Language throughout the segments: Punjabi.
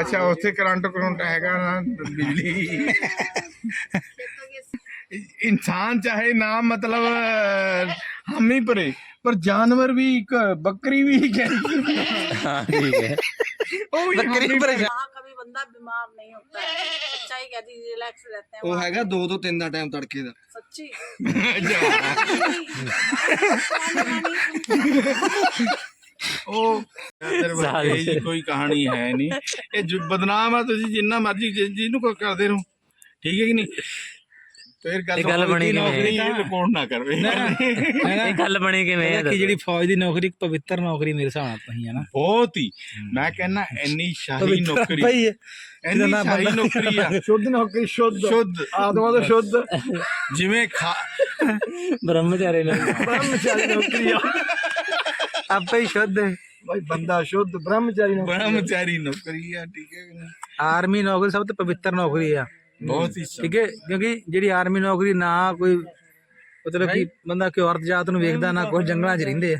ਅੱਛਾ ਉੱਥੇ ਕਰੰਟ ਕਰੰਟ ਹੈਗਾ ਨਾ ਬਿਜਲੀ ਇਨਸਾਨ ਚਾਹੇ ਨਾ ਮਤਲਬ ਹਮ ਹੀ ਪਰੇ ਪਰ ਜਾਨਵਰ ਵੀ ਇੱਕ ਬੱਕਰੀ ਵੀ ਕਹਿੰਦੀ हाँ ठीक है ਉਹ ਵੀ ਹਮ ਹੀ ਪਰੇ वहाँ कभी बंदा बीमार नहीं होता है सच्चाई कहती है रिलैक्स रहते हैं ਉਹ वहाँ। ਹੈਗਾ 2 ਤੋਂ 3 ਦਾ ਟਾਈਮ ਤੜਕੇ ਦਾ सच्ची ਉਹ ਦਰਵਾਜ਼ੇ ਦੀ ਕੋਈ ਕਹਾਣੀ ਹੈ ਨਹੀਂ। ਇਹ ਜੋ ਬਦਨਾਮ ਆ ਤੁਸੀਂ ਜਿੰਨਾ ਮਰਜ਼ੀ ਜਿ- ਜਿਹਨੂੰ ਕੋਈ ਕਰਦੇ ਰਹੋ। ਠੀਕ ਹੈ ਕਿ ਨਹੀਂ? ਫਿਰ ਗੱਲ ਇਹ ਬਣੀ ਕਿਵੇਂ? ਨੌਕਰੀ ਰਿਪੋਰਟ ਨਾ ਕਰਵੇ ਇਹ ਗੱਲ ਬਣੀ ਕਿਵੇਂ ਹੈ ਕਿ ਜਿਹੜੀ ਫੌਜ ਦੀ ਨੌਕਰੀ ਇੱਕ ਪਵਿੱਤਰ ਨੌਕਰੀ ਮੇਰੇ ਹਿਸਾਬ ਨਾਲ ਪਈ ਹੈ ਨਾ। ਬਹੁਤ ਹੀ। ਮੈਂ ਕਹਿੰਦਾ ਇੰਨੀ ਸ਼ਾਹੀ ਨੌਕਰੀ। ਭਾਈ ਇੰਨੀ ਸ਼ਾਹੀ ਨੌਕਰੀ ਆ। ਸ਼ੁੱਧ ਨੌਕਰੀ ਸ਼ੁੱਧ। ਸ਼ੁੱਧ। ਆਤਮਾ ਤੋਂ ਸ਼ੁੱਧ। ਜਿਵੇਂ ਖਾ ਬ੍ਰਹਮਚਾਰੀ ਨੇ ਬ੍ਰਹਮਚਾਰੀ ਨੌਕਰੀ ਆ। ਆਪੇ ਹੀ ਸ਼ੁੱਧ ਹੈ। ਭਾਈ ਬੰਦਾ ਸ਼ੁੱਧ ਬ੍ਰਹਮਚਾਰੀ ਨੌਕਰੀ ਬ੍ਰਹਮਚਾਰੀ ਨੌਕਰੀ ਆ ਠੀਕ ਹੈ ਕਿ ਨਹੀਂ? ਆਰਮੀ ਨੌਕਰੀ ਸਭ ਤੋਂ ਪਵਿੱਤਰ ਨੌਕਰੀ ਆ। ਬਹੁਤ ਹੀ ਠੀਕ ਹੈ ਕਿਉਂਕਿ ਜਿਹੜੀ ਆਰਮੀ ਨੌਕਰੀ ਨਾ ਕੋਈ ਮਤਲਬ ਕਿ ਬੰਦਾ ਕਿ ਔਰਤ ਜਾਤ ਨੂੰ ਵੇਖਦਾ ਨਾ ਕੁਝ ਜੰਗਲਾਂ 'ਚ ਰਹਿੰਦੇ ਆ।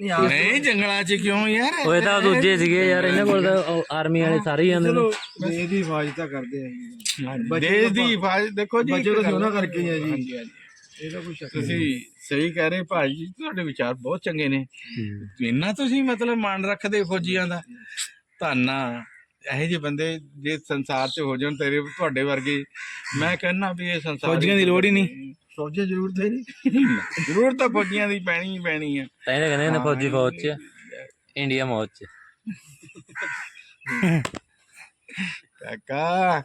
ਨਹੀਂ ਜੰਗਲਾਂ 'ਚ ਕਿਉਂ ਯਾਰ? ਉਹ ਤਾਂ ਦੂਜੇ ਸੀਗੇ ਯਾਰ ਇਹਨਾਂ ਕੋਲ ਤਾਂ ਆਰਮੀ ਵਾਲੇ ਸਾਰੇ ਹੀ ਆਉਂਦੇ ਨੇ। ਦੇਸ਼ ਦੀ ਹਿਫਾਜ਼ਤ ਕਰਦੇ ਆ। ਜੀ ਦੇਸ਼ ਦੀ ਹਿਫਾਜ਼ਤ ਦੇਖੋ ਜੀ ਬੱਚੇ ਇੱਕ ਤਾਂ ਗੱਲ- ਉਹਨਾਂ ਕਰਕੇ ਹੀ ਆ ਜੀ। ਇਹਦਾ ਕੋਈ ਸ਼ੱਕ ਤੁਸੀਂ ਸਹੀ ਕਹਿ ਰਹੇ ਭਾਜੀ ਤੁਹਾਡੇ ਵਿਚਾਰ ਬਹੁਤ ਚੰਗੇ ਨੇ। ਇੰਨਾ ਤੁਸੀਂ ਮਤਲਬ ਮਾਣ ਰੱਖਦੇ ਫੌਜੀਆਂ ਦਾ। ਧੰਨਾ ਇਹੋ ਜਿਹੇ ਬੰਦੇ ਜੇ ਸੰਸਾਰ 'ਚ ਹੋ ਜਾਣ ਤੇਰੇ ਤੁਹਾਡੇ ਵਰਗੇ ਮੈਂ ਕਹਿੰਨਾ ਵੀ ਇਹ ਸੰਸਾਰ ਫੌਜੀਆਂ ਦੀ ਲੋੜ ਹੀ ਨਹੀਂ। ਫੌਜੀ ਜ਼ਰੂਰਤ ਹੈ ਨਹੀਂ। ਜ਼ਰੂਰ ਤਾਂ ਫੌਜੀਆਂ ਦੀ ਪੈਣੀ ਹੀ ਪੈਣੀ ਆ। ਤਾਂ ਇਹਨੇ ਕਹਿੰਦੇ ਨੇ ਫੌਜੀ ਫੌਜ ਚ ਇੰਡੀਆ ਮੌਜ ਚ। ਕਾਕਾ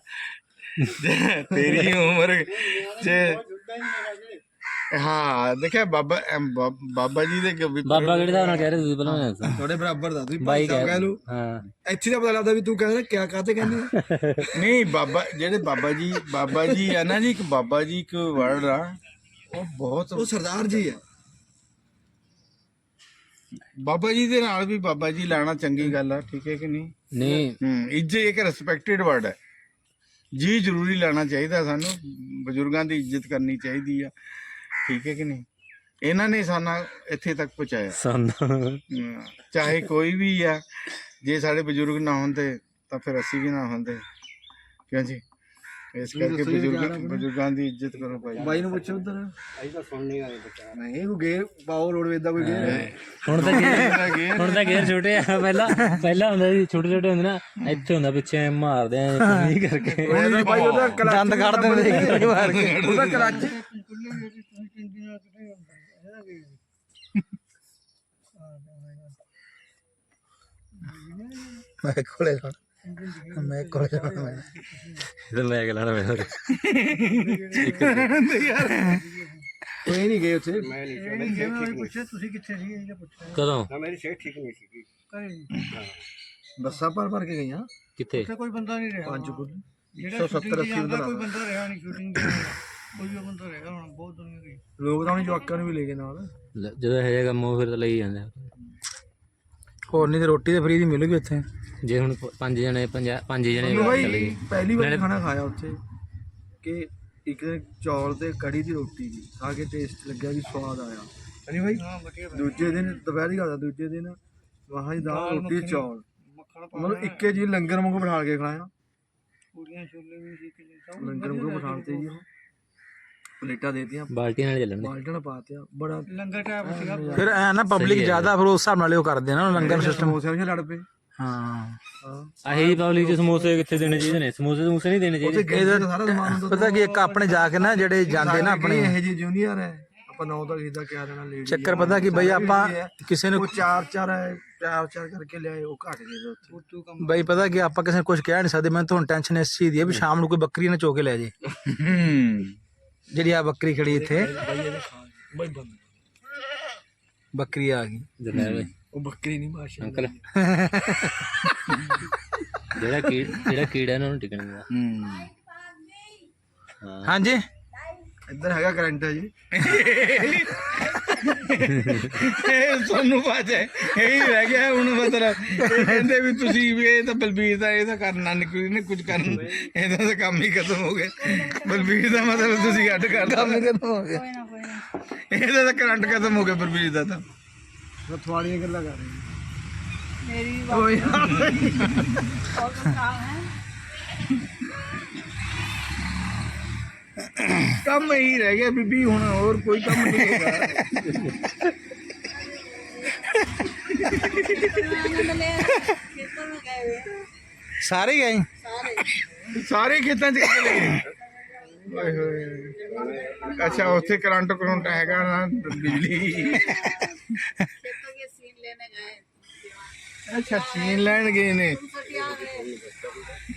ਜੇ ਤੇਰੀ ਉਮਰ ਚ ਹਾਂ ਦੇਖਿਆ ਬਾਬਾ ਬਾ- ਬਾਬਾ ਜੀ ਦੇ ਗ- ਬਾਬਾ ਕਿਹੜੇ ਹਿਸਾਬ ਨਾਲ ਕਹਿ ਰਹੇ ਤੁਸੀਂ ਪਹਿਲਾਂ ਮੈਨੂੰ ਦੱਸੋ। ਤੁਹਾਡੇ ਬਰਾਬਰ ਦਾ ਤੁਸੀਂ ਬਾਈ ਸਾਹਿਬ ਕਹਿ ਕਹਿ ਲਓ। ਹਾਂ। ਇੱਥੇ ਤਾਂ ਪਤਾ ਲੱਗਦਾ ਵੀ ਤੂੰ ਕਹਿੰਦਾ ਕਿਆ ਕਾਤੇ ਕਹਿੰਦੇ ਆ? ਨਹੀਂ ਬਾਬਾ ਜਿਹੜੇ ਬਾਬਾ ਜੀ ਬਾਬਾ ਜੀ ਆ ਨਾ ਜੀ ਇੱਕ ਬਾਬਾ ਜੀ ਇੱਕ ਵਰਡ ਆ। ਉਹ ਬਹੁਤ ਉਹ ਸਰਦਾਰ ਜੀ ਆ। ਬਾਬਾ ਜੀ ਦੇ ਨਾਲ ਵੀ ਬਾਬਾ ਜੀ ਲੈਣਾ ਚੰਗੀ ਗੱਲ ਆ ਠੀਕ ਹੈ ਕਿ ਨਹੀਂ? ਨਹੀਂ। ਹੂੰ ਇੱਜ਼ਤ ਇੱਕ ਰਿਸਪੈਕਟਡ ਵਰਡ ਹੈ ਜੀ ਜ਼ਰੂਰੀ ਲੈਣਾ ਚਾਹੀਦਾ ਸਾਨੂੰ ਬਜ਼ੁਰਗਾਂ ਦੀ ਇੱਜ਼ਤ ਕਰਨੀ ਚਾਹੀਦੀ ਆ। ਠੀਕ ਹੈ ਕਿ ਨਹੀਂ? ਇਹਨਾਂ ਨੇ ਸਾਨੂੰ ਇੱਥੇ ਤੱਕ ਪਹੁੰਚਾਇਆ। ਸਾਨੂੰ। ਚਾਹੇ ਕੋਈ ਵੀ ਆ ਜੇ ਸਾਡੇ ਬਜ਼ੁਰਗ ਨਾ ਹੁੰਦੇ ਤਾਂ ਫਿਰ ਅਸੀਂ ਵੀ ਨਾ ਹੁੰਦੇ। ਕਿਉਂ ਜੀ? ਇਸ ਕਰਕੇ ਬਜ਼ੁਰਗ ਬਜ਼ੁਰਗਾਂ ਦੀ ਇੱਜ਼ਤ ਕਰੋ ਭਾਈ। ਬਾਈ ਨੂੰ ਪੁੱਛੋ ਉਧਰ। ਅਸੀਂ ਤਾਂ ਸੁਣ ਨਹੀਂ ਆਏ ਨਹੀਂ ਕੋਈ ਗੇ ਪਾਓ ਰੋਡਵੇਜ਼ ਦਾ ਕੋਈ ਗੇ ਹੁਣ ਤਾਂ ਗੇਰ ਹੁਣ ਤਾਂ ਗੇਰ ਛੋਟੇ ਆ। ਪਹਿਲਾਂ ਪਹਿਲਾਂ ਹੁੰਦਾ ਸੀ ਛੋਟੇ ਛੋਟੇ ਹੁੰਦੇ ਨਾ ਇੱਥੇ ਹੁੰਦਾ ਪਿੱਛੇ ਮਾਰਦੇ ਆ ਨਹੀਂ ਕਰਕੇ। ਬਾਈ ਉਹਦਾ ਕਲੱਚ ਦੰਦ ਕੱਢ ਦਿੰਦੇ ਮਾਰ ਕੇ। ਉਹਦਾ ਕਲੱਚ ਮੈਂ ਕੋਲੇ ਜਾਣਾ ਮੈਂ ਕੋਲੇ ਜਾਣਾ ਮੈਂ। ਇਹ ਤਾਂ ਮੈਂ ਕਹਿਣਾ ਮੈਂ ਕੋਈ ਨਹੀਂ ਗਏ ਉੱਥੇ। ਮੈਂ ਨਹੀਂ ਪੁੱਛਿਆ ਤੁਸੀਂ ਕਿੱਥੇ ਸੀ ਇਹ ਪੁੱਛਿਆ ਕਦੋਂ? ਮੇਰੀ ਸਿਹਤ ਠੀਕ ਨਹੀਂ ਸੀ ਬੱਸਾਂ ਭਰ ਭਰ ਕੇ ਗਈਆਂ। ਕਿੱਥੇ? ਕੋਈ ਬੰਦਾ ਨਹੀਂ ਰਿਹਾ। ਪੰਜ ਕੁ ਜਿਹੜਾ 170 80 ਆਉਂਦਾ ਬੰਦਾ ਕੋਈ ਬੰਦਾ ਰਿਹਾ ਨਹੀਂ ਸ਼ੂਟਿੰਗ ਦੇ ਕੋਈ ਵੀ ਬੰਦਾ ਰਿਹਾ ਹੁਣ ਬਹੁਤ ਦੁਨੀਆ ਗਈ। ਲੋਕ ਤਾਂ ਹੁਣ ਜਵਾਕਾਂ ਨੂੰ ਵੀ ਲੈ ਨਾਲ। ਲੈ, ਜਦੋਂ ਇਹ ਜਿਹਾ ਕੰਮ ਹੋ ਫਿਰ ਤਾਂ ਲਈ ਜਾਂਦੇ। ਹੋਰ ਨਹੀਂ ਤੇ ਰੋਟੀ ਤੇ ਫਰੀ ਦੀ ਮਿਲੂਗੀ ਉੱਥੇ। ਜੇ ਹੁਣ ਪ- ਪੰਜ ਜਣੇ ਪੰਜਾ ਪੰਜ ਜਣੇ ਮੈਨੂੰ ਚਲੇ ਬਾਈ ਗਏ। ਪਹਿਲੀ ਵਾਰ ਖਾਣਾ ਖਾਇਆ ਉੱਥੇ ਕਿ ਇੱਕ ਦਿਨ ਚੌਲ ਤੇ ਕੜੀ ਦੀ ਰੋਟੀ ਦੀ ਖਾ ਕੇ ਟੇਸਟ ਲੱਗਿਆ ਵੀ ਸਵਾਦ ਆਇਆ। ਹਨੀ ਭਾਈ ਦੂਜੇ ਦਿਨ ਦੁਪਹਿਰੀ ਖਾਦਾ ਦੂਜੇ ਦਿਨ ਵਾਹਾਂ ਦੀ ਦਾਲ ਰੋਟੀ ਚੌਲ। ਮਤਲਬ ਇੱਕੇ ਜੀ ਲੰਗਰ ਵਾਂਗੂ ਬਿਠਾ ਕੇ ਖਲਾਇਆ ਪੂਰੀਆਂ ਛੋਲੇ ਵੀ ਸੀ ਕਿ ਸਭ ਲੰਗਰ ਵਾਂਗੂ ਬਿਠਾ ਤੇ ਜੀ ਉਹ। ਪਲੇਟਾਂ ਦੇਤੀਆਂ। ਬਾਲਟੀਆਂ ਨਾਲ ਚੱਲਣਗੇ ਬਾਲਟਣ ਪਾਤਿਆ। ਬੜਾ ਲੰਗਰ ਟਾਈਪ ਸੀਗਾ। ਫਿਰ ਐ ਨਾ ਪਬਲਿਕ ਜ਼ਿਆਦਾ ਫਿਰ ਉਸ ਹਿਸਾਬ ਨਾਲ ਉਹ ਕਰਦੇ ਨਾ ਲੰਗਰ ਸਿਸਟਮ ਸਮੋਸਿਆਂ ਵਿੱਚ ਲੜ ਪਏ। ਹਾਂ। ਆਹੀ ਪਬਲਿਕ ਚ ਸਮੋਸੇ ਕਿੱਥੇ ਦੇਣੇ ਚਾਹੀਦੇ ਨੇ? ਸਮੋਸੇ ਸਮੋਸੇ ਨਹੀਂ ਦੇਣੇ ਚਾਹੀਦੇ। ਇਹਦਾ ਸਾਰਾ ਸਮਾਨ ਹੁੰਦਾ ਪਤਾ ਕੀ ਇੱਕ ਆਪਣੇ ਜਾ ਕੇ ਨਾ ਜਿਹੜੇ ਜਾਂਦੇ ਨਾ ਆਪਣੇ। ਇਹ ਜੀ ਜੂਨੀਅਰ ਹੈ। ਆਪਾਂ ਨੌ ਤੱਕ ਇਹਦਾ ਕਿਆ ਦੇਣਾ ਲੇਡੀ ਚੱਕਰ ਪਤਾ ਕੀ ਬਈ ਆਪਾਂ ਕਿਸੇ ਨੂੰ ਚਾਰ ਚਾਰ ਹੈ ਚਾਰ ਚਾਰ ਕਰਕੇ ਲਿਆਏ ਉਹ ਘਟ ਗਏ ਉੱਥੇ। ਬਈ ਪਤਾ ਕੀ ਆਪਾਂ ਕਿਸੇ ਨੂੰ ਕੁਝ ਕਹਿ ਨਹੀਂ ਸਕਦੇ ਮੈਨੂੰ ਤੁਹਾਨੂੰ ਟੈਨਸ਼ਨ ਇਸ ਚੀਜ਼ ਦੀ ਹੈ ਵੀ ਸ਼ਾਮ ਨੂੰ ਕੋਈ ਬੱਕਰੀ ਨਾ ਚੋ ਕੇ ਲੈ ਜੇ। ਜਿਹੜੀ ਆ ਬੱਕਰੀ ਖੜੀ ਇੱਥੇ। ਬਈ ਬੰਦ। ਬੱਕਰੀ ਆ ਗਈ। ਭਾਈ ਉਹ ਬੱਕਰੀ ਨਹੀਂ ਮਾਸ਼ਾ ਅੰਕਲ। ਜਿਹੜਾ ਕੀੜ ਜਿਹੜਾ ਕੀੜਾ ਇਹਨਾਂ ਨੂੰ ਟਿਕਣ ਹੂੰ। ਹਾਂ। ਹਾਂਜੀ। ਇੱਧਰ ਹੈਗਾ ਕਰੰਟ ਜੀ। ਇਹ ਸੋਨੂੰ ਬਾਜੇ ਇਹ ਰਹਿ ਗਿਆ ਹੁਣ ਮਤਲਬ ਇਹ ਕਹਿੰਦੇ ਵੀ ਤੁਸੀਂ ਵੀ ਇਹ ਤਾਂ ਬਲਬੀਰ ਦਾ ਇਹ ਤਾਂ ਕਰਨਾ ਨਿਕਲੀ ਨੇ ਕੁਝ ਕਰਨ ਇਹਦਾ ਤਾਂ ਕੰਮ ਹੀ ਖਤਮ ਹੋ ਗਿਆ। ਬਲਬੀਰ ਦਾ ਮਤਲਬ ਤੁਸੀਂ ਅੱਡ ਕਰਦਾ ਇਹਦਾ ਤਾਂ ਕਰੰਟ ਖਤਮ ਹੋ ਗਿਆ ਬਲਬੀਰ ਦਾ ਤਾਂ। ਰੱਥ ਗੱਲਾਂ ਕਰ ਰਹੀ ਮੇਰੀ ਵਾਰ ਬਹੁਤ ਕਾਲ ਹੈ। ਕੰਮ ਹੀ ਰਹਿ ਗਿਆ ਬੀਬੀ ਹੁਣ ਹੋਰ ਕੋਈ ਕੰਮ ਨਹੀਂ ਸਾਰੇ ਗਏ? ਸਾਰੇ ਸਾਰੇ ਖੇਤਾਂ ਚ ਗਏ? ਓਏ ਹੋਏ। ਅੱਛਾ ਉੱਥੇ ਕਰੰਟ ਕਰੰਟ ਹੈਗਾ ਨਾ ਬਿਜਲੀ ਅੱਛਾ ਸੀਨ ਲੈਣ ਗਏ ਨੇ तुम सटिया गए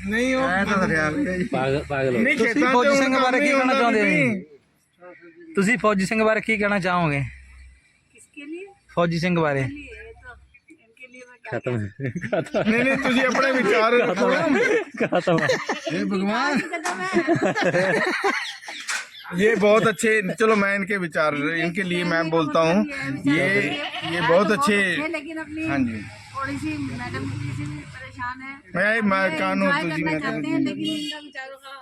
ਨਹੀਂ ਉਹ ਮੈਂ ਤਾਂ ਦਰਿਆ ਗਿਆ ਜੀ ਪਾਗਲ ਪਾਗਲ ਹੋ ਨਹੀਂ ਤੁਸੀਂ ਖੇਤਾਂ 'ਚ ਫੌਜੀ ਹੁਣ ਸਿੰਘ ਬਾਰੇ ਕੰਮ ਕੀ ਹੀ ਕਹਿਣਾ ਹੁੰਦਾ ਚਾਹੁੰਦੇ ਹੋ ਬੀਬੀ। ਜੀ? ਤੁਸੀਂ ਫੌਜੀ ਸਿੰਘ ਬਾਰੇ ਕੀ ਕਹਿਣਾ ਚਾਹੋਗੇ किसके लिए ਫੌਜੀ ਸਿੰਘ ਬਾਰੇ लिए ये तो इनके लिए मैं क्या ਖਤਮ ਖਤਮ ਨਹੀਂ ਨਹੀਂ ਤੁਸੀਂ ਆਪਣੇ ਵਿਚਾਰ ਰੱਖੋ ਖਤਮ हे भगवान कदम है ये बहुत अच्छे चलो मैं इनके विचार इनके लिए मैं बोलता हूँ ये ये बहुत अच्छे है लेकिन अपनी हाँ जी थोड़ी सी मैडम की से भी परेशान है मैं मैं कानून ट्राई तुझी करना मैं चाहते हैं लेकिन इनका विचारों का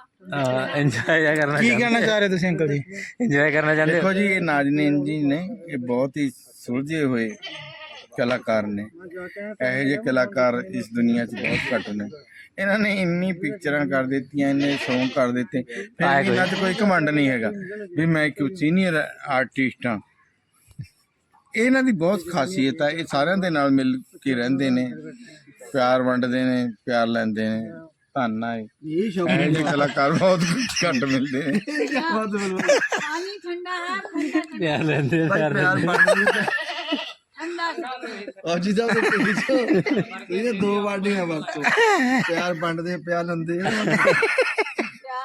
ਇੰਜੋਏ ਕਰਨਾ ਕੀ ਕਹਿਣਾ ਚਾਹ ਰਹੇ ਤੁਸੀਂ ਅੰਕਲ ਜੀ ਇੰਜੋਏ ਕਰਨਾ ਚਾਹੁੰਦੇ ਹੋ देखो जी ये नाजनीन जी ने ये बहुत ही सुलझे हुए ਕਲਾਕਾਰ ਨੇ ਇਹੋ ਜਿਹੇ ਕਲਾਕਾਰ ਇਸ ਦੁਨੀਆ 'ਚ ਬਹੁਤ ਘੱਟ ਨੇ ਇਹਨਾਂ ਨੇ ਇੰਨੀ ਪਿਕਚਰਾਂ ਕਰ ਦਿੱਤੀਆਂ ਇੰਨੇ Song ਕਰ ਦਿੱਤੇ ਫਿਰ ਵੀ ਇਹਨਾਂ 'ਚ ਕੋਈ ਘਮੰਡ ਨਹੀਂ ਹੈਗਾ ਵੀ ਮੈਂ ਇੱਕ ਸੀਨੀਅਰ ਆਰਟਿਸਟ ਹਾਂ ਇਹਨਾਂ ਦੀ ਬਹੁਤ ਖਾਸੀਅਤ ਆ ਇਹ ਸਾਰਿਆਂ ਦੇ ਨਾਲ ਮਿਲ ਕੇ ਰਹਿੰਦੇ ਨੇ ਪਿਆਰ ਵੰਡਦੇ ਨੇ ਪਿਆਰ ਲੈਂਦੇ ਨੇ ਧੰਨ ਆ ਇਹ। ਸ਼ੌਕ ਇਹ ਕਲਾਕਾਰ ਬਹੁਤ ਘੱਟ ਮਿਲਦੇ ਨੇ। ਬਹੁਤ ਮਿਲਦੇ ਪਾਣੀ ਠੰਡਾ ਹੈ ਪਿਆਰ ਲੈਂਦੇ ਪਿਆਰ ਵੰਡਦੇ ਅੱਜ ਦਾ ਇਹ ਦੋ ਵਾਡੀਆਂ ਬਸ ਪਿਆਰ ਵੰਡਦੇ ਪਿਆਰ ਲੰਦੇ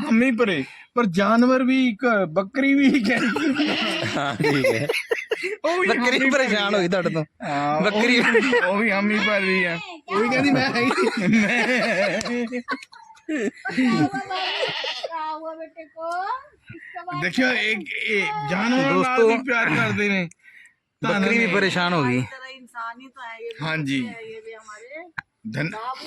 हम ही परे पर जानवर भी एक बकरी भी कहती ਹਾਂ ਠੀਕ ਹੈ ਉਹ ਵੀ ਬੱਕਰੀ ਪਰੇਸ਼ਾਨ ਹੋਈ ਤੁਹਾਡੇ ਤੋਂ ਹਾਂ, ਬੱਕਰੀ- ਉਹ ਵੀ- ਉਹ ਵੀ ਹਮ ਹੀ ਪਰ ਰਹੀ ਹੈ कोई कहती मैं है ही मैं- क्या हुआ बेटे को किसका बात देखियो एक, एक जानवर ਨਾਲ ਦੋਸਤੋ, ਵੀ ਪਿਆਰ ਕਰਦੇ ਨੇ ਬੱਕਰੀ ਵੀ ਪਰੇਸ਼ਾਨ ਹੋ ਗਈ तरह इंसान ही तो है ये भी हाँ जी। है, ये भी हमारे धन बाबू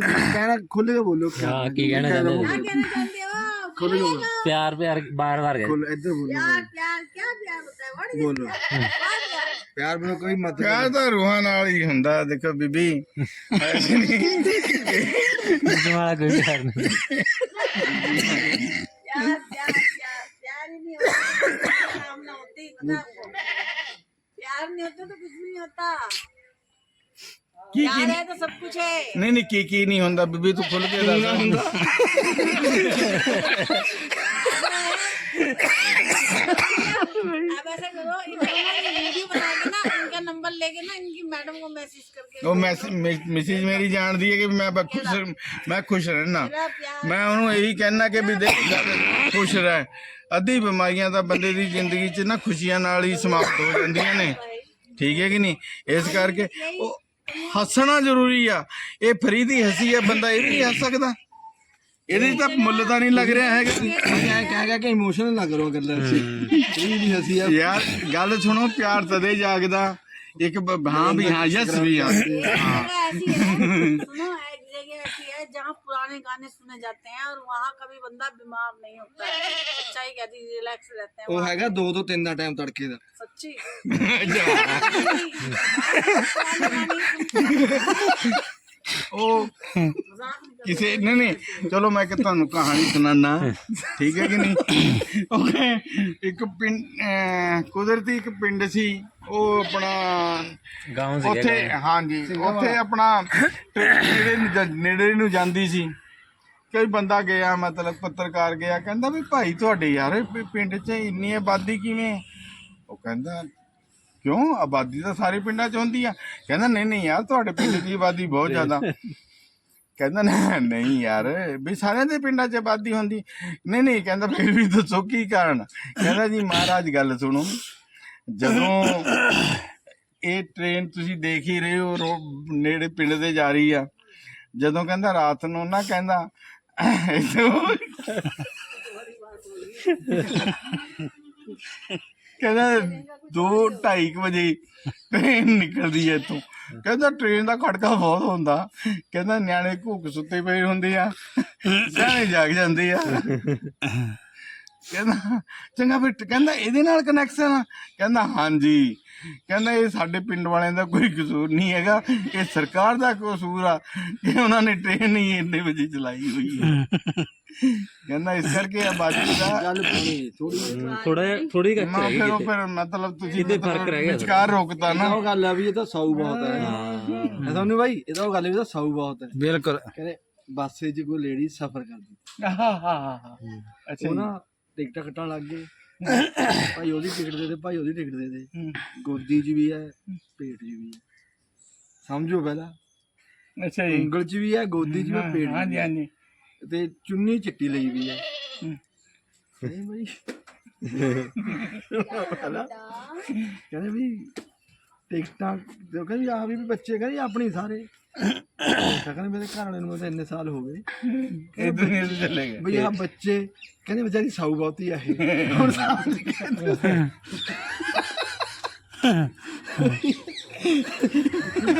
कहना खुल के बोलो ਹਾਂ ਕੀ ਕਹਿਣਾ ਚਾਹੁੰਦੇ ਹੋ क्या कहना चाहते हो खुल के बोलो ਪਿਆਰ ਪਿਆਰ ਬਾਰ ਬਾਰ ਗਏ खुल इधर बोलो प्यार प्यार क्या प्यार होता है What is बोलो प्यार? प्यार बोलो कोई मत ਪਿਆਰ ਤਾਂ ਰੂਹਾਂ ਨਾਲ ਹੀ ਹੁੰਦਾ ਦੇਖੋ ਬੀਬੀ ਐਸੇ ਨਹੀਂ तुम्हारा कोई प्यार नहीं प्यार प्यार प्यार प्यार ही नहीं होता काम ना होती पता आपको प्यार नहीं होता तो कुछ भी नहीं होता ਕੀ प्यार ਕੀ है तो सब कुछ है ਨਹੀਂ ਨਹੀਂ ਕੀ ਕੀ ਨਹੀਂ ਹੁੰਦਾ ਬੀਬੀ ਤੂੰ ਖੁੱਲ ਕੇ ਦੱਸ अब ऐसा करो इन दोनों की वीडियो बना के ना इनका नंबर लेके ना इनकी मैडम को मैसेज करके ਉਹ ਮੈਸੇਜ ਮੇਰੀ ਜਾਣਦੀ ਹੈ ਕਿ ਮੈਂ ਬਸ ਖੁਸ਼ ਮੈਂ ਖੁਸ਼ ਰਹਿਣਾ मेरा प्यार ਮੈਂ ਉਹਨੂੰ ਇਹੀ ਕਹਿਣਾ ਕਿ ਵੀ ਦੇਖ ਗੱਲ ਖੁਸ਼ ਰਹਿ ਅੱਧੀ ਬਿਮਾਰੀਆਂ ਤਾਂ ਬੰਦੇ ਦੀ ਜ਼ਿੰਦਗੀ 'ਚ ਨਾ ਖੁਸ਼ੀਆਂ ਨਾਲ ਹੀ ਸਮਾਪਤ ਹੋ ਜਾਂਦੀਆਂ ਨੇ ਠੀਕ ਹੈ ਕਿ ਨਹੀਂ ਇਸ ਕਰਕੇ ਉਹ ਹੱਸਣਾ ਜ਼ਰੂਰੀ ਆ। ਇਹ ਫਰੀ ਦੀ ਹਸੀ ਆ ਬੰਦਾ ਇਹ ਵੀ ਹੱਸ ਸਕਦਾ। ਇਹਦੇ ਤਾਂ ਮੁੱਲ ਤਾਂ ਨਹੀਂ ਲੱਗ ਰਿਹਾ ਹੈਗਾ। ਐ ਕਹੇਗਾ ਕਿ ਇਮੋਸ਼ਨਲ ਲੱਗ ਰਿਹਾ ਗੱਲਾਂ ਸੀ ਇਹ ਵੀ ਹਸੀ ਆ। ਯਾਰ ਗੱਲ ਸੁਣੋ ਪਿਆਰ ਤਦੇ ਜਾਗਦਾ। ਇੱਕ ਹਾਂ ਵੀ ਹਾਂ ਯਸ ਵੀ ਆ। ऐसी है सुनो एक जगह ऐसी है जहाँ पुराने गाने सुने जाते हैं और वहाँ कभी बंदा बीमार नहीं होता है सच्चाई कहती रिलैक्स रहते हैं ਉਹ वहाँ। ਹੈਗਾ 2 ਤੋਂ 3 ਦਾ ਟਾਈਮ ਤੜਕੇ ਦਾ सच्ची ਉਹ ਕਿਸੇ ਨਹੀਂ ਨਹੀਂ ਚਲੋ ਮੈਂ ਕਿ ਤੁਹਾਨੂੰ ਕਹਾਣੀ ਸੁਣਾਣਾ ਠੀਕ ਹੈ ਕਿ ਨਹੀਂ? ਓਕੇ ਇੱਕ ਪਿੰਡ ਕੁਦਰਤੀ ਇੱਕ ਪਿੰਡ ਸੀ ਉਹ ਆਪਣਾ ਗਾਉਂ ਸੀ ਉੱਥੇ ਹਾਂਜੀ ਉੱਥੇ ਆਪਣਾ ਨੇੜੇ ਨੇੜੇ ਨੂੰ ਜਾਂਦੀ ਸੀ। ਕਈ ਬੰਦਾ ਗਿਆ ਮਤਲਬ ਪੱਤਰਕਾਰ ਗਿਆ ਕਹਿੰਦਾ ਵੀ ਭਾਈ ਤੁਹਾਡੇ ਯਾਰ ਪਿੰਡ 'ਚ ਇੰਨੀ ਆਬਾਦੀ ਕਿਵੇਂ? ਉਹ ਕਹਿੰਦਾ ਕਿਉਂ? ਆਬਾਦੀ ਤਾਂ ਸਾਰੇ ਪਿੰਡਾਂ 'ਚ ਹੁੰਦੀ ਆ। ਕਹਿੰਦਾ, ਨਹੀਂ ਨਹੀਂ ਯਾਰ, ਤੁਹਾਡੇ ਪਿੰਡ ਦੀ ਆਬਾਦੀ ਬਹੁਤ ਜ਼ਿਆਦਾ। ਕਹਿੰਦਾ ਨਹੀਂ ਯਾਰ ਵੀ ਸਾਰਿਆਂ ਦੇ ਪਿੰਡਾਂ 'ਚ ਆਬਾਦੀ ਹੁੰਦੀ। ਨਹੀਂ ਨਹੀਂ, ਕਹਿੰਦਾ, ਫਿਰ ਵੀ ਦੱਸੋ ਕੀ ਕਾਰਨ? ਕਹਿੰਦਾ, ਜੀ, ਮਹਾਰਾਜ, ਗੱਲ ਸੁਣੋ। ਜਦੋਂ ਇਹ ਟ੍ਰੇਨ ਤੁਸੀਂ ਦੇਖ ਹੀ ਰਹੇ ਹੋ ਰੋ- ਨੇੜੇ ਪਿੰਡ ਦੇ ਜਾ ਰਹੀ ਆ, ਜਦੋਂ ਕਹਿੰਦਾ, ਰਾਤ ਨੂੰ ਨਾ ਕਹਿੰਦਾ, ਇੱਥੋਂ ਕਹਿੰਦਾ 2:30 ਵਜੇ ਟ੍ਰੇਨ ਨਿਕਲਦੀ ਹੈ ਇੱਥੋਂ। ਕਹਿੰਦਾ ਟ੍ਰੇਨ ਦਾ ਖੜਕਾ ਬਹੁਤ ਹੁੰਦਾ। ਕਹਿੰਦਾ ਨਿਆਣੇ ਘੁੱਕ ਸੁੱਤੇ ਪਏ ਹੁੰਦੇ ਆ, ਸਿਆਣੇ ਜਾਗ ਜਾਂਦੇ ਆ। ਕਹਿੰਦਾ, ਚੰਗਾ ਫਿਰ ਕਹਿੰਦਾ ਇਹਦੇ ਨਾਲ ਕਨੈਕਸ਼ਨ ਆ? ਕਹਿੰਦਾ ਹਾਂਜੀ। ਕਹਿੰਦਾ ਇਹ ਸਾਡੇ ਪਿੰਡ ਵਾਲਿਆਂ ਦਾ ਕੋਈ ਕਸੂਰ ਨਹੀਂ ਹੈਗਾ। ਇਹ ਸਰਕਾਰ ਦਾ ਕਸੂਰ ਆ ਕਿ ਉਹਨਾਂ ਨੇ ਟ੍ਰੇਨ ਹੀ ਇੰਨੇ ਵਜੇ ਚਲਾਈ ਹੋਈ ਹੈ। ਕਹਿੰਦਾ ਇਸ ਕਰਕੇ ਆ ਬਾਕੀ ਦਾ ਥੋੜੀ ਥੋੜਾ ਥੋੜੀ ਕੱਚ ਮੈਂ ਰਹਿ ਫਿਰ ਗਈ ਉਹ ਫਿਰ ਮਤਲਬ ਤੁਸੀਂ ਕਿਤੇ ਫ਼ਰਕ ਰਹਿ ਗਿਆ ਵਿਚਕਾਰ ਰੋਕਤਾ ਨਾ। ਉਹ ਗੱਲ ਆ ਵੀ ਇਹ ਤਾਂ ਸਾਊ ਬਹੁਤ ਹੈ। ਇਹ ਤੁਹਾਨੂੰ ਭਾਈ ਇਹ ਤਾਂ ਉਹ ਗੱਲ ਹੈ ਵੀ ਤਾਂ ਸਾਊ ਬਹੁਤ ਹੈ। ਬਿਲਕੁਲ। ਕਹਿੰਦੇ ਬੱਸੇ 'ਚ ਕੋਈ ਲੇਡੀ ਸਫ਼ਰ ਕਰਦੀ। ਹਾਂ ਹਾਂ ਹਾਂ ਹਾਂ ਅੱਛਾ ਉਹ ਨਾ ਟਿਕਟਾਂ ਕੱਟਣ ਲੱਗ ਗਏ। ਭਾਈ ਉਹਦੀ ਟਿਕਟ ਦੇ ਦੇ ਭਾਈ ਉਹਦੀ ਟਿਕਟ ਦੇ ਦੇ। ਹੂੰ। ਗੋਦੀ 'ਚ ਵੀ ਹੈ ਪੇਟ 'ਚ ਵੀ ਹੈ। ਸਮਝੋ ਪਹਿਲਾਂ। ਅੱਛਾ ਜੀ। ਉਂਗਲ 'ਚ ਵੀ ਹੈ ਗੋਦੀ 'ਚ ਵੀ ਹੈ ਪੇਟ 'ਚ ਵੀ ਹਾਂਜੀ ਹੈ। ਹਾਂਜੀ। ਤੇ ਚੁੰਨੀ ਚਿੱਟੀ ਲਈ ਵੀ ਹੈ। ਨਹੀਂ ਕਹਿੰਦੇ ਵੀ ਟਿਕਟਾਂ ਜੋ ਕਹਿੰਦੇ ਆ ਵੀ ਬੱਚੇ ਕਹਿੰਦੇ ਆਪਣੀ ਸਾਰੇ। ਕਹਿੰਦੇ ਮੇਰੇ ਘਰ ਵਾਲੇ ਨੂੰ ਤਾਂ ਇੰਨੇ ਸਾਲ ਹੋ ਗਏ। ਇਹ ਦੁਨੀਆ ਤੋਂ ਚਲੇ ਗਏ। ਬਈ ਆ ਬੱਚੇ ਕਹਿੰਦੇ ਵਿਚਾਰੀ ਸਾਊ ਬਹੁਤੀ ਆ ਇਹ। ਹੁਣ ਗਏ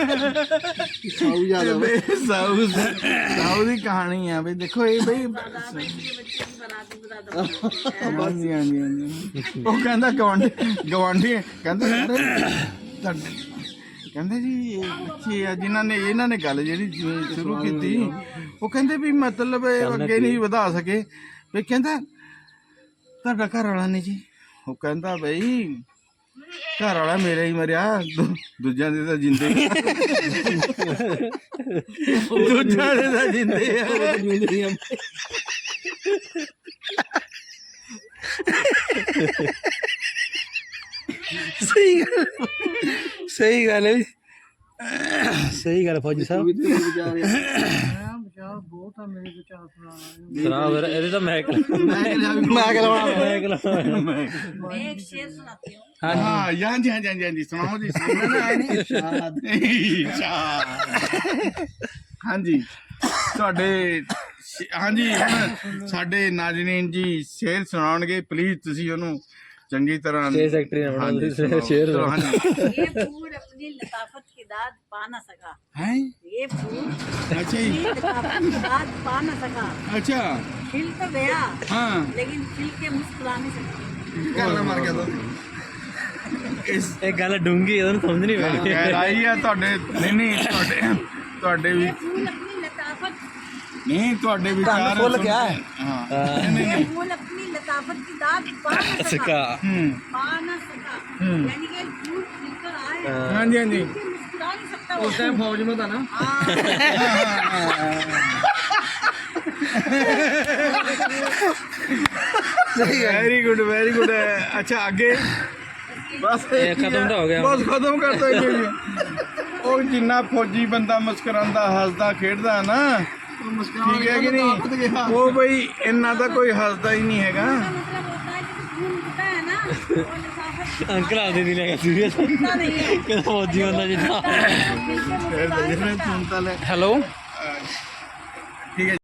ਸਾਊ ਜ਼ਿਆਦਾ। ਇਹ ਸਾਊ ਸਾਊ ਦੀ ਕਹਾਣੀ ਆ ਵੀ ਦੇਖੋ ਇਹ ਬਈ ਹਾਂਜੀ ਹਾਂਜੀ ਹਾਂਜੀ। ਉਹ ਕਹਿੰਦਾ ਗਵਾਂਢੀ ਗਵਾਂਢੀ ਕਹਿੰਦਾ ਕਹਿੰਦੇ ਜੀ ਇਹ ਬੱਚੇ ਆ ਜਿਨ੍ਹਾਂ ਨੇ ਇਹਨਾਂ ਨੇ ਗੱਲ ਜਿਹੜੀ ਸ਼ੁਰੂ ਕੀਤੀ। ਉਹ ਕਹਿੰਦੇ ਵੀ ਮਤਲਬ ਅੱਗੇ ਨਹੀਂ ਵਧਾ ਸਕੇ। ਵੀ ਕਹਿੰਦਾ ਤੁਹਾਡਾ ਘਰ ਵਾਲਾ ਨਹੀਂ ਜੀ। ਉਹ ਕਹਿੰਦਾ ਬਈ ਘਰ ਵਾਲਾ ਮੇਰਾ ਹੀ ਮਰਿਆ, ਦੂ- ਦੂਜਿਆਂ ਦੇ ਤਾਂ ਜਿੰਦੇ ਦੂਜਿਆਂ ਦੇ ਤਾਂ ਜਿੰਦੇ ਆ। ਸਹੀ ਗੱਲ ਸਹੀ ਗੱਲ ਹੈ ਵੀ ਸਹੀ ਗੱਲ ਫੌਜੀ ਸਾਹਿਬ। ਬਹੁਤ ਆ ਮੇਰੇ ਵਿਚਾਰ ਸੁਣਾਉਣਾ ਸੁਣਾ ਇਹਦੇ ਤਾਂ ਮੈਂ ਮੈਂ ਕਲਾਉਣਾ ਮੈਂ ਕਲਾਉਣਾ ਮੈਂ ਇੱਕ ਸ਼ੇਰ ਸੁਣਾਤੀ ਹਾਂ ਹਾਂ ਜਾਂ ਜਾਂ ਜਾਂ ਜੀ ਸੁਣਾਓ। ਜੀ ਹਾਂਜੀ ਤੁਹਾਡੇ ਹਾਂਜੀ ਹੁਣ ਸਾਡੇ ਨਾਜ਼ਰੀਨ ਜੀ ਸ਼ੇਰ ਸੁਣਾਉਣਗੇ ਪਲੀਜ਼ ਤੁਸੀਂ ਉਹਨੂੰ ਚੰਗੀ ਤਰ੍ਹਾਂ ਛੇ ਸੈਕਟਰੀ ਨਾ ਬਣਾਓ, ਹਾਂਜੀ, ਤੁਸੀਂ ਸੁਣਾਓ। ਸ਼ੇਰ ਚਲੋ, ਹਾਂਜੀ ये फूल अपनी लताफत की दाद पा न सका ਹੈ ये फूल ਅੱਛਾ ਜੀ अपनी लताफत की दाद पा न सका ਅੱਛਾ खिल तो गया ਹਾਂ लेकिन खिल के मुस्कुरा नहीं सका ਘਰ ਮਰ ਗਿਆ ਤਾਂ ਇਸ ਇਹ ਗੱਲ ਡੂੰਗੀ ਉਹਨੂੰ ਸਮਝ ਨਹੀਂ ਪੈਣੀ ਗਹਿਰਾਈ ਆ ਤੁਹਾਡੇ ਨਹੀਂ ਨਹੀਂ ਤੁਹਾਡੇ ਤੁਹਾਡੇ ਵੀ ये फूल अपनी लताफत ਨਹੀਂ ਤੁਹਾਡੇ ਵਿਚਾਰ ਫੁੱਲ ਸੁਣ ਕਿਆ ਕੇ- ਹੈ? ਹਾਂ ਨਹੀਂ ये ਨਹੀਂ फूल अपनी लताफत की दाद पा न सका ਸਕਾ ਹੂੰ पा न सका हम्म। यानी कि फूल खिलकर आए ਹਾਂਜੀ ਹਾਂਜੀ कि मुस्कुरा नहीं सकता वो ਉਸ ਟਾਈਮ ਫੌਜ ਮੇ ਤਾਂ ਨਾ हाँ ਵੈਰੀ ਗੁੱਡ ਵੈਰੀ ਗੁੱਡ ਅੱਛਾ ਅੱਗੇ ਬਸ ਇਹ ਖਤਮ ਤਾਂ ਹੋ ਗਿਆ ਬਸ ਖਤਮ ਕਰਤਾ ਜੀ ਉਹ ਜਿੰਨਾ ਫੌਜੀ ਬੰਦਾ ਮੁਸਕਰਾਉਂਦਾ ਹੱਸਦਾ ਖੇਡਦਾ ਨਾ ਠੀਕ ਹੈ ਕਿ ਨਹੀਂ? ਉਹ ਬਈ ਇੰਨਾ ਤਾਂ ਕੋਈ ਹੱਸਦਾ ਹੀ ਨਹੀਂ ਹੈਗਾ। ਅੰਕਲ ਆਪਦੇ ਦੀ ਲੈ ਸੀਰੀਅਸ ਕਿਹਦਾ ਫੌਜੀ ਹੁੰਦਾ ਜਿੱਦਾਂ। ਹੈਲੋ? ਠੀਕ ਹੈ।